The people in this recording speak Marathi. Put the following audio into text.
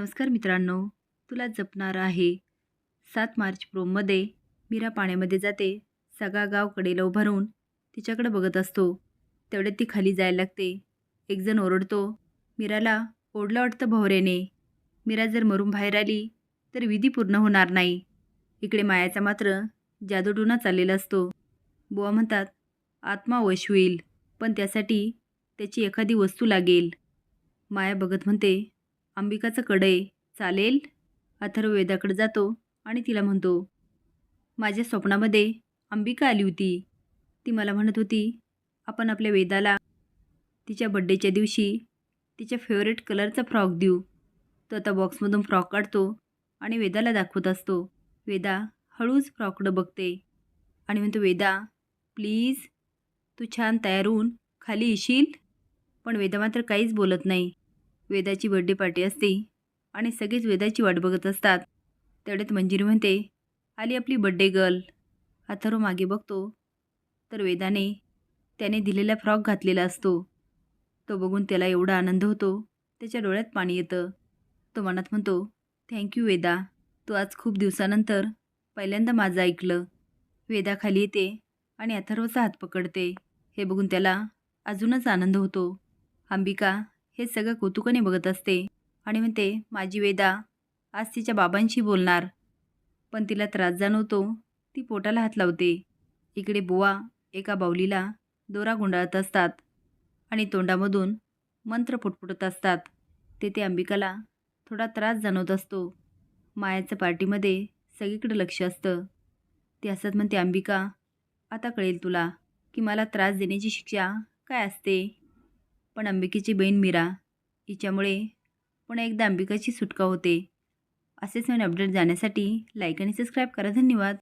नमस्कार मित्रांनो तुला जपणार आहे. सात मार्च प्रोममध्ये मीरा पाण्यामध्ये जाते. सगळा गाव कडेला उभारून तिच्याकडे बघत असतो. तेवढ्यात ती खाली जायला लागते. एकजण ओरडतो मीराला ओढलं वाटतं भोवऱ्याने. मीरा जर मरून बाहेर आली तर विधी पूर्ण होणार नाही. इकडे मायाचा मात्र जादूटुना चाललेला असतो. बुवा म्हणतात आत्मा वश होईल पण त्यासाठी त्याची एखादी वस्तू लागेल. माया बघत म्हणते अंबिकाचं कडे चालेल अथर्व वेदाकडे जातो आणि तिला म्हणतो माझ्या स्वप्नामध्ये अंबिका आली होती. ती मला म्हणत होती आपण आपल्या वेदाला तिच्या बड्डेच्या दिवशी तिच्या फेवरेट कलरचा फ्रॉक देऊ. तो आता बॉक्समधून फ्रॉक काढतो आणि वेदाला दाखवत असतो. वेदा हळूच फ्रॉकडं बघते आणि म्हणतो वेदा प्लीज तू छान तयार होऊन खाली येशील. पण वेदा मात्र काहीच बोलत नाही. वेदाची बड्डे पार्टी असते आणि सगळेच वेदाची वाट बघत असतात. तेवढ्यात मंजिरी म्हणते आली आपली बड्डे गर्ल. अथर्व मागे बघतो. तर वेदाने त्याने दिलेला फ्रॉक घातलेला असतो. तो बघून त्याला एवढा आनंद होतो. त्याच्या डोळ्यात पाणी येतं. तो मनात म्हणतो थँक्यू वेदा. तू आज खूप दिवसानंतर पहिल्यांदा माझं ऐकलं. वेदा खाली येते आणि अथर्वचा हात पकडते. हे बघून त्याला अजूनच आनंद होतो. अंबिका हे सगळं कौतुकाने बघत असते. आणि म्हणते माझी वेदा आज तिच्या बाबांशी बोलणार. पण तिला त्रास जाणवतो. ती पोटाला हात लावते. इकडे बुवा एका बाऊलीला दोरा गुंडाळत असतात आणि तोंडामधून मंत्र फुटफुटत असतात. तेथे अंबिकाला थोडा त्रास जाणवत असतो. मायाचं पार्टीमध्ये सगळीकडे लक्ष असतं. ती असत म्हणते अंबिका आता कळेल तुला की मला त्रास देण्याची शिक्षा काय असते? पण अंबिकेची बहीण मीरा हिच्यामुळे पुन्हा एकदा अंबिकाची सुटका होते. असेच नवीन अपडेट जाण्यासाठी लाईक आणि सबस्क्राईब करा. धन्यवाद.